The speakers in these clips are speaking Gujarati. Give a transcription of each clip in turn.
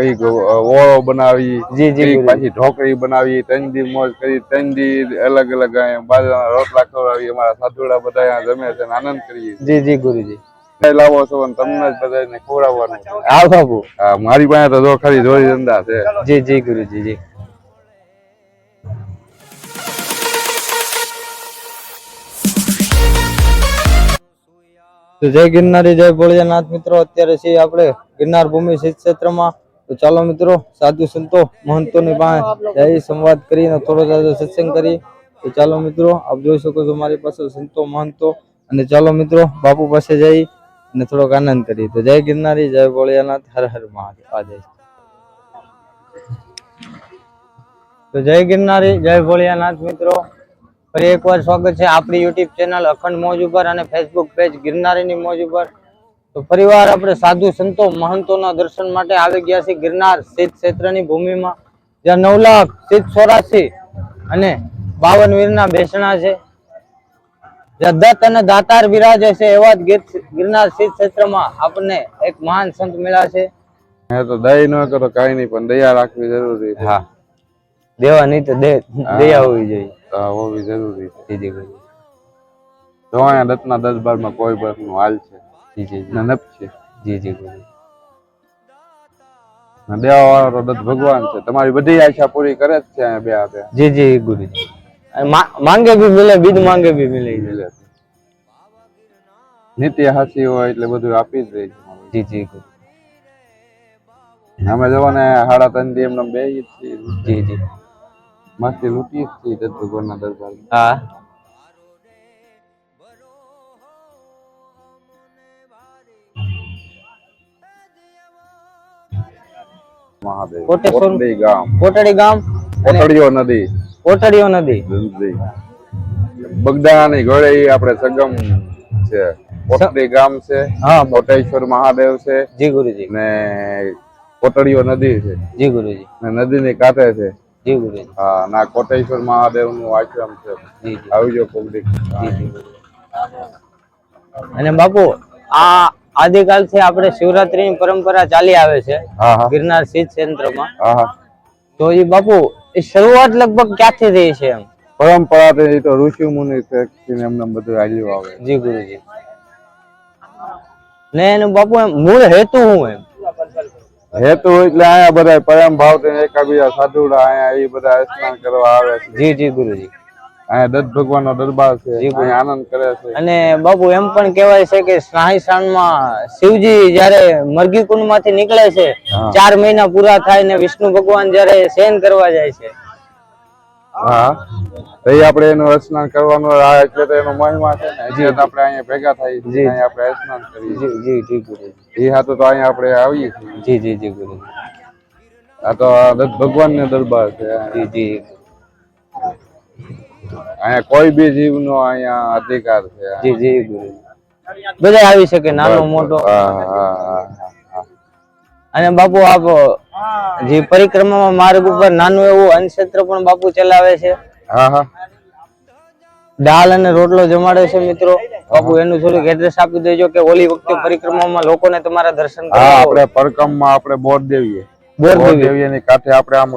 કંઈક ઓળો બનાવી જી, જી, પાછી ઢોકળી બનાવી ત્રણ દી મોજ કરી ત્રણ દી અલગ અલગ બાજરાના રોટલા ખવડાવી અમારા સાધુડા બધા અહીંયા જમે છે આનંદ કરીએ જી જી ગુરુજી. લાવો છો તમને જ બધાને ખવડાવવાનું. આવ હા, મારી પાસે તો જો ખરી જોડી ધંધા છે. જી જી ગુરુજી જી. જય ગિરનારી જય ભોળિયાનાથ મિત્રો. અત્યારે છીએ આપણે ગિરનાર ભૂમિ ક્ષેત્રમાં. તો ચાલો મિત્રો, સાધુ સંતો, મહંતોની પાસે જઈ સંવાદ કરીને થોડો જાજો સત્સંગ કરી. તો ચાલો મિત્રો, આપ જોઈ શકો છો મારી પાસે સંતો, મહંતો. અને ચાલો મિત્રો, બાપુ પાસે જઈ અને થોડોક આનંદ કરી. તો જય ગિરનારી, જય ભોળિયાનાથ, હર હર મહાદેવ. આજે તો જય ગિરનારી, જય ભોળિયાનાથ મિત્રો. ફરી એકવાર સ્વાગત છે આપણી યુટ્યુબ ચેનલ અખંડ મોજ ઉપર અને ફેસબુક પેજ ગિરનારીની મોજ ઉપર. તો ફરીવાર આપણે સાધુ સંતો મહંતોના દર્શન માટે આવી ગયા છે ગિરનાર શીત ક્ષેત્રની ભૂમિમાં જ્યાં નવ લાખ શીત ચોરાસી અને બાવન વીરના બેસણા છે. જ્યાં દત્ત અને દાતાર બિરાજે છે એવા જ ગિરનાર શીત ક્ષેત્રમાં આપણને એક મહાન સંત મળ્યા છે. મેં તો દયા ન કરો કઈ નહીં પણ દયા રાખવી જરૂરી છે. હા. દેવા નહીં તો દે દયા હોવી જોઈએ. હા, હોવી જરૂરી છે. જી અહીંયા દત્તના દરબારમાં કોઈ બરનું હાલ છે. જી જી ને નપ છે જી જી ગુરુજી. દેવા વાળો તો ભગવાન છે. તમારી બધી આશા પૂરી કરે જ છે અહીંયા બે આપે જી જી ગુરુજી. માંગે બી મિલે બીજ માંગે બી મિલે. મિલે. નીતિ હાસી હોય એટલે બધું આપી જ રહી જી જી. અમે જવાને સાડા ત્રણ દી એમને બે જી જી મસ્તી લૂટી જ છીએ દત્ત ભગવાનના દરબાર હા. કોટેશ્વર- ગામ. કોટડી ગામ કોટડીઓ નદી. કોટડીઓ નદી. બગદાણાની ઘોડે આપણે સંગમ છે. કોટડી ગામ છે. હા. કોટેશ્વર મહાદેવ છે. જી ગુરુજી. ને કોટડીઓ નદી છે. જી ગુરુજી. ને નદીની કાંઠે છે. જી ગુરુજી. હા ના કોટેશ્વર મહાદેવનું આશ્રમ છે. આવજો ગુરુજી. અને બાપુ આ આદિકાલથી આપણે શિવરાત્રીની પરંપરા ચાલી આવે છે. ગિરનાર સિદ્ધ ક્ષેત્રમાં. તો એ બાપુ એ શરૂઆત લગભગ ક્યાંથી થઈ છે એમ? પરંપરા તો તો ઋષિ મુનિ એમને બધું આવ્યું આવે. જી ગુરુજી. ને એનું બાપુ એમ મૂળ હેતુ હું એમ? હેતુ એટલે અહીંયા બધા પરમ ભાવ એકાબીજા સાધુડા અહીંયા એ બધા સ્નાન કરવા આવે છે. જી જી ગુરુજી. અહીંયા દત્ત ભગવાન નો દરબાર છે અહીંયા આનંદ કરે છે. અને બાપુ એમ પણ કહેવાય છે કે સ્નાહી માં શિવજી જ્યારે મરઘી કુંડમાંથી નીકળે છે ચાર મહિના પૂરા થાય ને વિષ્ણુ ભગવાન જ્યારે શયન કરવા જાય છે. હા. તો આપણે એનું સ્નાન કરવાનું આ એટલે તો એનો મહિમા છે ને. આપણે અહીંયા ભેગા થાય જી. આપણે કરીએ જી જી જી ગુરુજી. એ હાથો તો અહીંયા આપણે આવીએ જી જી જી ગુરુજી. આ તો દત્ત ભગવાન ને દરબાર છે. જી જી. અહીંયા કોઈ બી જીવનો અહીંયા અધિકાર છે. જી જી ગુરુ બધા આવી શકે નાનો મોટો. અને બાપુ આપ જે પરિક્રમામાં માર્ગ ઉપર નાનું એવું અનક્ષેત્ર પણ બાપુ ચલાવે છે? હા હા. દાળ અને રોટલો જમાડે છે મિત્રો. બાપુ એનું થોડુંક એડ્રેસ આપી દેજો કે ઓલી વખતે પરિક્રમામાં લોકોને તમારા દર્શન કરવા. આપણે પરકમમાં આપણે બોર દેવીએ. બોર બોર દેવીએ. ની કાંઠે આપણે આમ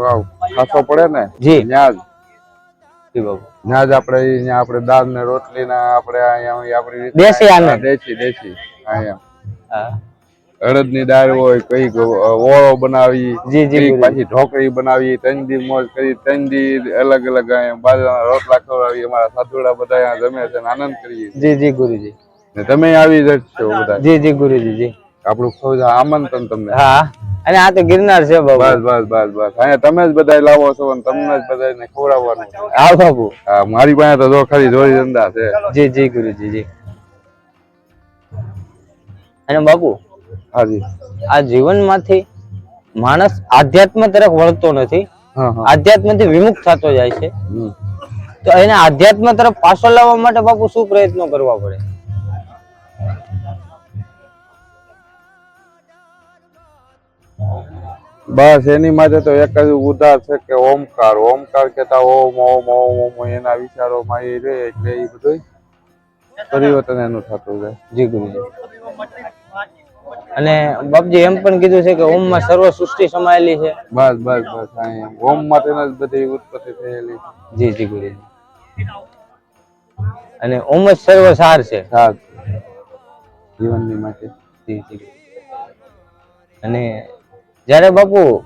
ખાસો પડે ને? જી. ત્યાં જી બાપુ. ત્યાં જ આપણે અહીંયા આપણે દાળ ને રોટલી ના આપણે અહીંયા આપણી દેશી આનંદ. દેશી દેશી અહીંયા. અડદની દાળ હોય કઈ ઓળો બનાવી જી, જી, પાછી ઢોકળી બનાવી ત્રણ મોજ કરી ત્રણ દી અલગ અલગ અહીંયા બાજરાના રોટલા ખવડાવી અમારા સાધુડા બધા અહીંયા જમે છે આનંદ કરીએ. જી જી ગુરુજી. ને તમે આવી જશો બધા. જી જી ગુરુજી જી. આપણું આમંત્રણ તમને. હા. અને આ તો ગિરનાર છે બાપુ બસ બસ બસ બસ. અહીંયા તમે જ બધા લાવો છો અને તમને જ બધાને ખવડાવવાનું. હા બાપુ હા મારી પાસે તો જો ખાલી જોડી ધંધા છે. જી જી ગુરુજી જી. અને બાપુ હાજી આ જીવનમાંથી માણસ આધ્યાત્મ તરફ વળતો નથી. આધ્યાત્મથી આધ્યાત્મથી વિમુખ થતો જાય છે. તો એને આધ્યાત્મ તરફ પાછો લાવવા માટે બાપુ શું પ્રયત્નો કરવા પડે? બસ એની માટે તો એક જ ઉદાર છે કે ઓમકાર. ઓમકાર કેતા ઓમ ઓમ ઓમ ઓમ એના વિચારોમાં એ રહે એટલે એ બધું પરિવર્તન એનું થતું જાય જી ગુરુજી. અને બાપજી એમ પણ કીધું છે કે ઓમમાં સર્વ સૃષ્ટિ સમાયેલી છે. બસ બસ બસ ઓમમાં જ બધી ઉત્પત્તિ થયેલી. જી જી ગુરુજી. અને ઓમ જ સર્વ સાર છે. સાત જીવનની માટે. જી જી. અને જ્યારે બાપુ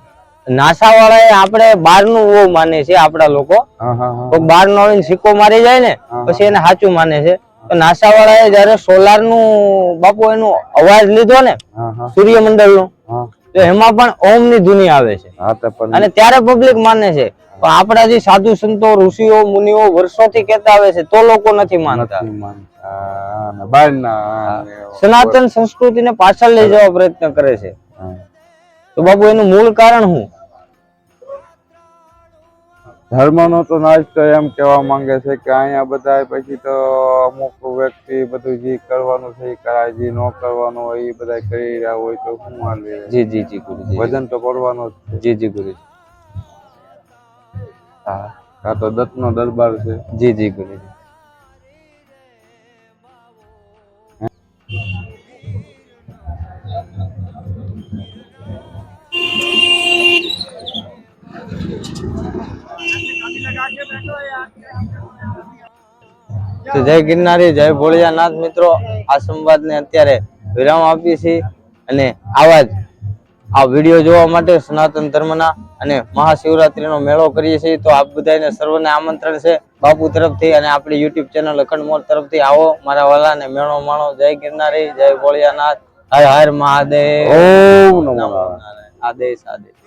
નાસા વાળા આપણે બહારનું બહુ માને છે આપણા લોકો બહાર નો આવીને સિક્કો મારી જાય ને પછી એને સાચું માને છે. નાસા વાળા જયારે સોલારનું બાપુ એનું અવાજ લીધો ને સૂર્યમંડળનું તો એમાં પણ ઓમની ધુની આવે છે. અને ત્યારે પબ્લિક માને છે. પણ આપણા જે સાધુ સંતો ઋષિઓ મુનિઓ વર્ષોથી કહેતા આવે છે તો લોકો નથી માનતા. માનતા. હા, ને સનાતન સંસ્કૃતિને પાછળ લઈ જવા પ્રયત્ન કરે છે. તો બાપુ એનું મૂળ કારણ શું? ધર્મનો તો નાશ તો એમ કહેવા માંગે છે કે અહીંયા બધા પછી તો અમુક વ્યક્તિ બધું જે કરવાનું છે એ કરાય જે ન કરવાનું હોય એ બધા કરી રહ્યા હોય તો શું હાલી? જી જી જી ગુરુજી વજન તો પડવાનું જ જી જી ગુરુજી હા. આ તો દત્તનો દરબાર છે. જી જી ગુરુજી તો જય ગિરનારી જય ભોળિયાનાથ મિત્રો. આ સંવાદને અત્યારે વિરામ આપીએ છીએ અને આવા જ આ વીડિયો જોવા માટે સનાતન ધર્મના અને મહાશિવરાત્રીનો મેળો કરીએ છીએ. તો આપ બધાને સર્વને આમંત્રણ છે બાપુ તરફથી અને આપણી યુટ્યુબ ચેનલ અખંડ મોર તરફથી. આવો મારા વાલાને મેળો માણો. જય ગિરનારી જય ભોળિયાનાથ. હર હર મહાદેવ. ઓમ નમો. આદેશ આદેશ.